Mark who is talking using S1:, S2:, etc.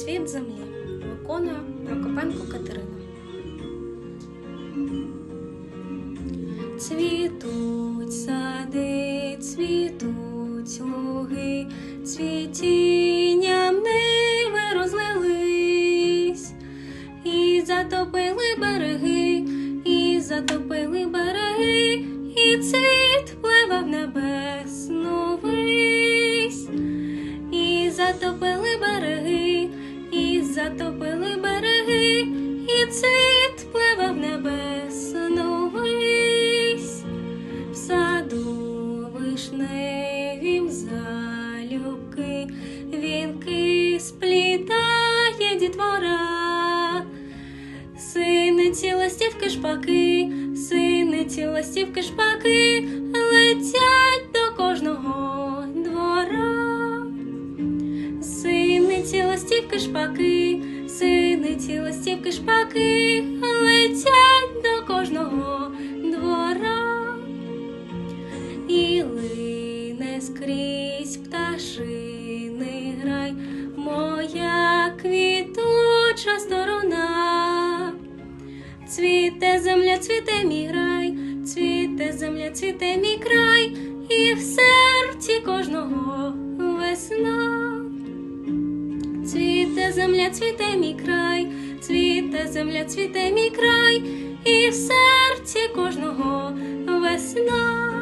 S1: Цвіт землі. Виконує Прокопенко Катерина. Цвітуть сади, цвітуть луги, цвітінням ниви розлились, і затопили береги, і затопили береги, і цвіт пливе в вись, і затопили вінки сплітає дітвора. Синиці ластівки шпаки, синиці ластівки шпаки летять до кожного двора. Синиці ластівки шпаки, синиці ластівки шпаки летять до кожного двора. І лине скрізь пташиний квітуча сторона. Цвіте земля, цвіте мій грай, цвіте земля, цвіте мій край, і в серці кожного весна. Цвіте земля, цвіте мій край, цвіте земля, цвіте мій край, і в серці кожного весна.